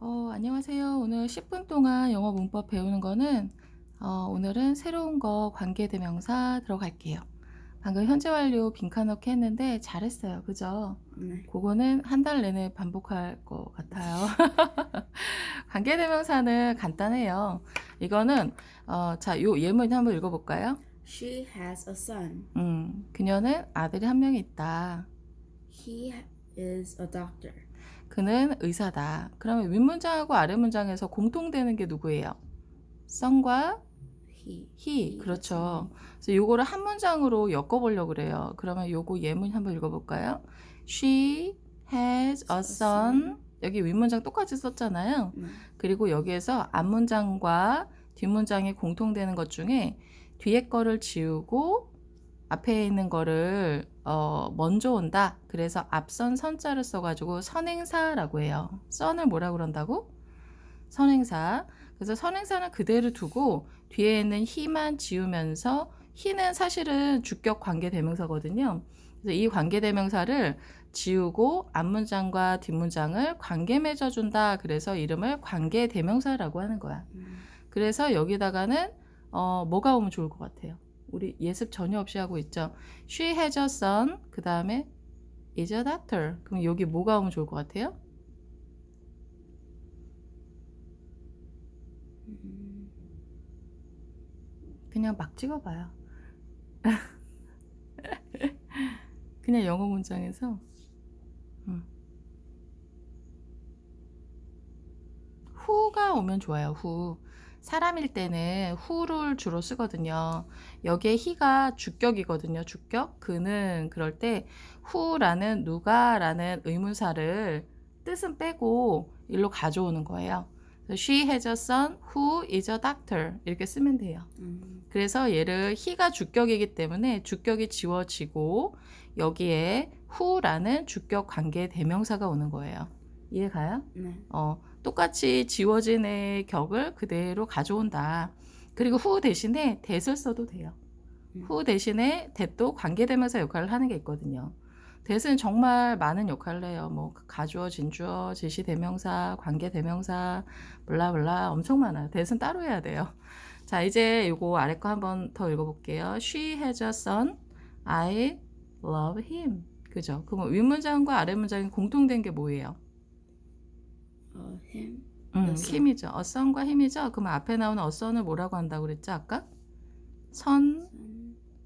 어, 안녕하세요. 오늘 10분 동안 영어 문법 배우는 거는 어, 오늘은 새로운 거 관계대명사 들어갈게요. 방금 현재 완료 빈칸 넣기 했는데 잘했어요. 그죠? 네. 그거는 한 달 내내 반복할 것 같아요. 관계대명사는 간단해요. 이거는 어, 자, 요 예문 한번 읽어볼까요? She has a son. 음, 그녀는 아들이 한 명이 있다. He is a doctor. 그는 의사다. 그러면 윗문장하고 아랫문장에서 공통되는 게 누구예요? son과 He. he. 그렇죠. 그래서 요거를 한 문장으로 엮어보려고 그래요. 그러면 요거 예문 한번 읽어볼까요? She has a son. 여기 윗문장 똑같이 썼잖아요. 네. 그리고 여기에서 앞문장과 뒷문장이 공통되는 것 중에 뒤에 거를 지우고 앞에 있는 거를 어, 먼저 온다. 그래서 앞선 선자를 써가지고 선행사라고 해요. 선을 뭐라 그런다고? 선행사. 그래서 선행사는 그대로 두고 뒤에 있는 히만 지우면서 히는 사실은 주격 관계 대명사거든요. 그래서 이 관계 대명사를 지우고 앞문장과 뒷문장을 관계 맺어준다. 그래서 이름을 관계 대명사라고 하는 거야. 음, 그래서 여기다가는 어, 뭐가 오면 좋을 것 같아요. 우리 예습 전혀 없이 하고 있죠. She has a son. 그 다음에 is a doctor. 그럼 여기 뭐가 오면 좋을 것 같아요? 음, 그냥 막 찍어봐요. 그냥 영어 문장에서 음. 후가 오면 좋아요. 후. 사람일 때는 후를 주로 쓰거든요. 여기에 히가 주격이거든요. 주격. 그는 그럴 때 후라는 누가라는 의문사를 뜻은 빼고 일로 가져오는 거예요. She has a son who is a doctor 이렇게 쓰면 돼요. 음, 그래서 얘를 히가 주격이기 때문에 주격이 지워지고 여기에 who라는 주격 관계 대명사가 오는 거예요. 이해가요? 네. 어, 똑같이 지워진 의 격을 그대로 가져온다. 그리고 who 대신에 that을 써도 돼요. 음. who 대신에 that도 관계대명사 역할을 하는 게 있거든요. that은 정말 많은 역할을 해요. 뭐 가주어, 진주어, 지시대명사, 관계 대명사, 블라블라 엄청 많아요. that은 따로 해야 돼요. 자, 이제 요거 아래 거 한번 더 읽어볼게요. She has a son. I love him. 그죠? 그럼 윗문장과 아랫문장이 공통된 게 뭐예요? 어, him. 음. 힘이죠. son과 힘이죠. 그럼 앞에 나오는 son을 뭐라고 한다고 그랬죠? 아까? 선.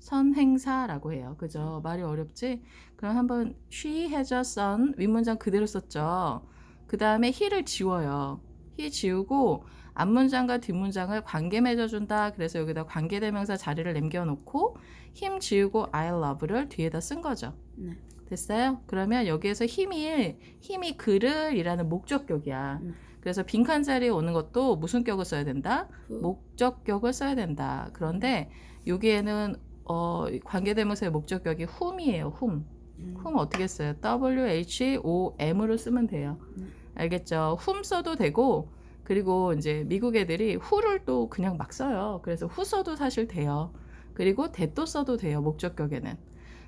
선행사라고 해요. 그죠? 말이 어렵지? 그럼 한번 she has a son 윗문장 그대로 썼죠. 그 다음에 he를 지워요. he 지우고 앞문장과 뒷문장을 관계 맺어준다. 그래서 여기다 관계대명사 자리를 남겨놓고 힘 지우고 I love를 뒤에다 쓴 거죠. 네. 됐어요? 그러면 여기에서 힘이 힘이 그를이라는 목적격이야. 음. 그래서 빈칸 자리에 오는 것도 무슨 격을 써야 된다? Who. 목적격을 써야 된다. 그런데 여기에는 어, 관계대명사의 목적격이 whom이에요. whom. 음, whom 어떻게 써요? W H O M으로 쓰면 돼요. 음. 알겠죠? whom 써도 되고 그리고 이제 미국 애들이 who를 또 그냥 막 써요. 그래서 who 써도 사실 돼요. 그리고 that도 써도 돼요. 목적격에는.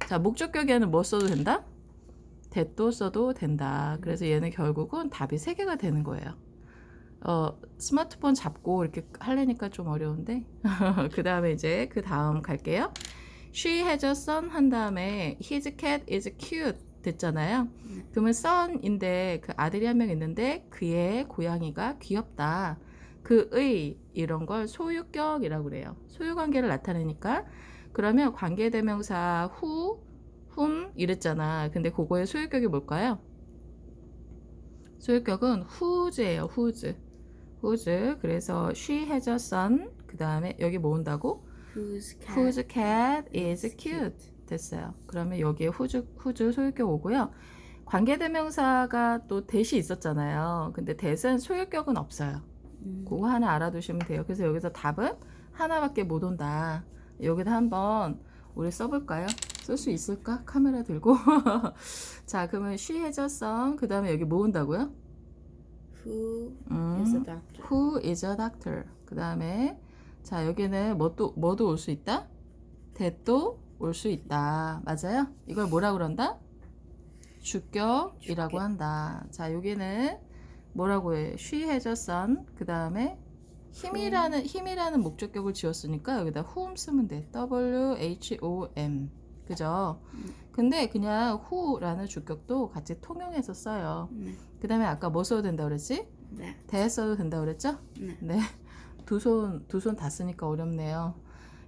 자, 목적격에는 뭐 써도 된다? that도 써도 된다. 그래서 얘는 결국은 답이 세 개가 되는 거예요. 어, 스마트폰 잡고 이렇게 하려니까 좀 어려운데. 그 다음에 이제 그 다음 갈게요. She has a son 한 다음에 his cat is cute 됐잖아요. 네. 그러면 son인데 그 아들이 한 명 있는데 그의 고양이가 귀엽다. 그의 이런 걸 소유격이라고 그래요. 소유 관계를 나타내니까 그러면 관계 대명사 who, whom 이랬잖아. 근데 그거의 소유격이 뭘까요? 소유격은 whose예요. whose. whose. 그래서 she has a son. 그 다음에 여기 모은다고? Whose cat. whose cat is cute. 됐어요. 그러면 여기에 whose, whose 소유격 오고요. 관계대명사가 또 that이 있었잖아요. 근데 that은 소유격은 없어요. 음, 그거 하나 알아두시면 돼요. 그래서 여기서 답은 하나밖에 못 온다. 여기다 한번 우리 써볼까요? 쓸 수 있을까? 카메라 들고. 자, 그러면 she has a son. 그 다음에 여기 뭐 온다고요? Who 음, is a doctor? who is a doctor. 그 다음에 자 여기는 뭐도 뭐도 올 수 있다. that도 올 수 있다. 맞아요? 이걸 뭐라 그런다? 주격이라고 주격. 한다. 자 여기는 뭐라고 해? She has a son. 그 다음에 힘이라는 힘이라는 목적격을 지었으니까 여기다 whom 쓰면 돼. W H O M. 그죠? 음. 근데 그냥 who라는 주격도 같이 통용해서 써요. 네. 그 다음에 아까 뭐 써도 된다 그랬지? that 대 써도 된다 그랬죠? 네. 네. 두 손, 두 손 다 쓰니까 어렵네요.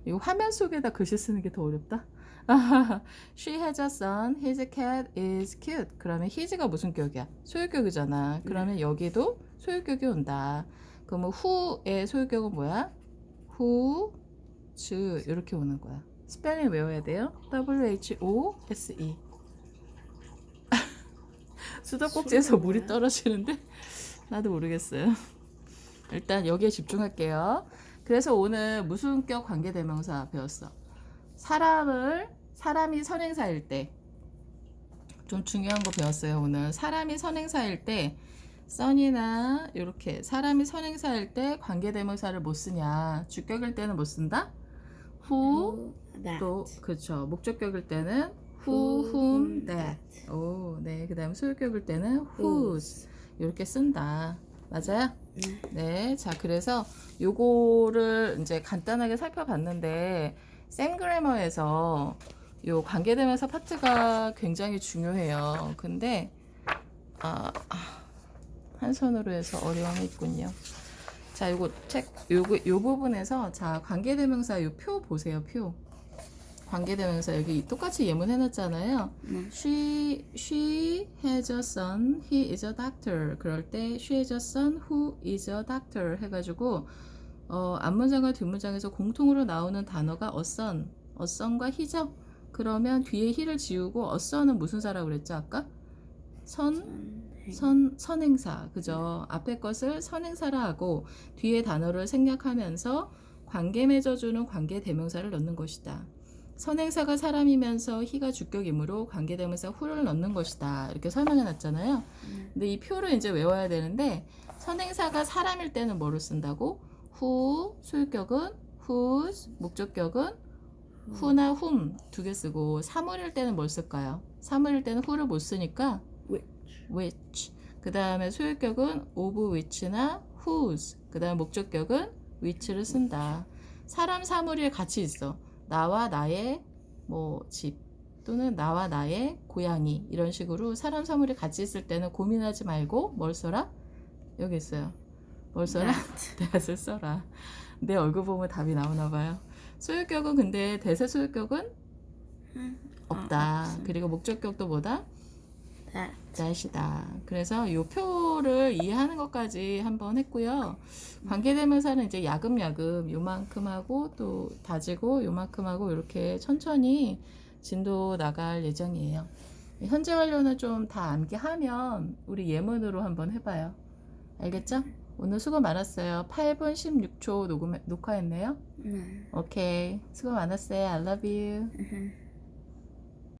이거 화면 속에다 글씨 쓰는 게 더 어렵다. She has a son. His cat is cute. 그러면 his가 무슨 격이야? 소유격이잖아. 그러면 여기도 소유격이 온다. 그러면 who의 소유격은 뭐야? who, 즈 이렇게 오는 거야. 스펠링 외워야 돼요. W H O S E. 수도꼭지에서 물이 떨어지는데 나도 모르겠어요. 일단 여기에 집중할게요. 그래서 오늘 무슨 격 관계대명사 배웠어? 사람을 사람이 선행사일 때 좀 중요한 거 배웠어요. 오늘 사람이 선행사일 때 선이나 이렇게 사람이 선행사일 때 관계대명사를 못 쓰냐? 주격일 때는 못 쓴다. who 또 그렇죠. 목적격일 때는 who, whom, that. 오, 네. 그다음에 소유격일 때는 whose 이렇게 쓴다. 맞아요? 네. 네. 자, 그래서 요거를 이제 간단하게 살펴봤는데 샘 그래머에서 요 관계대명사 파트가 굉장히 중요해요. 근데 아, 아, 한 손으로 해서 어려움이 있군요. 자, 요거 책 요거 요 부분에서 자, 관계대명사 요 표 보세요. 표. 관계대명사 여기 똑같이 예문 해놨잖아요. 네. She she has a son. He is a doctor. 그럴 때 she has a son who is a doctor 해가지고 어, 앞문장과 뒷문장에서 공통으로 나오는 단어가 a son, a son과 he죠. 그러면 뒤에 he를 지우고 a son은 무슨 사라고 그랬죠 아까? 선 선, 선행사, 그죠? 앞에 것을 선행사라 하고 뒤에 단어를 생략하면서 관계 맺어주는 관계 대명사를 넣는 것이다. 선행사가 사람이면서 희가 주격이므로 관계 대명사 후를 넣는 것이다. 이렇게 설명해 놨잖아요. 네. 근데 이 표를 이제 외워야 되는데 선행사가 사람일 때는 뭐를 쓴다고? who, 소유격은 whose, 목적격은 who나 whom 두 개 쓰고 사물일 때는 뭘 쓸까요? 사물일 때는 who를 못 쓰니까 which which. 그 다음에 소유격은 of which나 whose. 그 다음 목적격은 which를 쓴다. 사람 사물이 같이 있어. 나와 나의 뭐 집 또는 나와 나의 고양이 이런 식으로 사람 사물이 같이 있을 때는 고민하지 말고 뭘 써라? 여기 있어요. 뭘 써라? that 대세 써라. 내 얼굴 보면 답이 나오나 봐요. 소유격은 근데 대세 소유격은 음, 없다. 아, 없어. 그리고 목적격도 뭐다? that 짤시다. 그래서 이표 를 이해하는 것까지 한번 했고요. 관계대명사는 이제 야금야금 요만큼 하고 또 다지고 요만큼 하고 이렇게 천천히 진도 나갈 예정이에요. 현재 완료는 좀 다 암기하면 우리 예문으로 한번 해봐요. 알겠죠? 오늘 수고 많았어요. 8분 16초 녹음, 녹화했네요. 네. 오케이. 수고 많았어요. I love you. 으흠.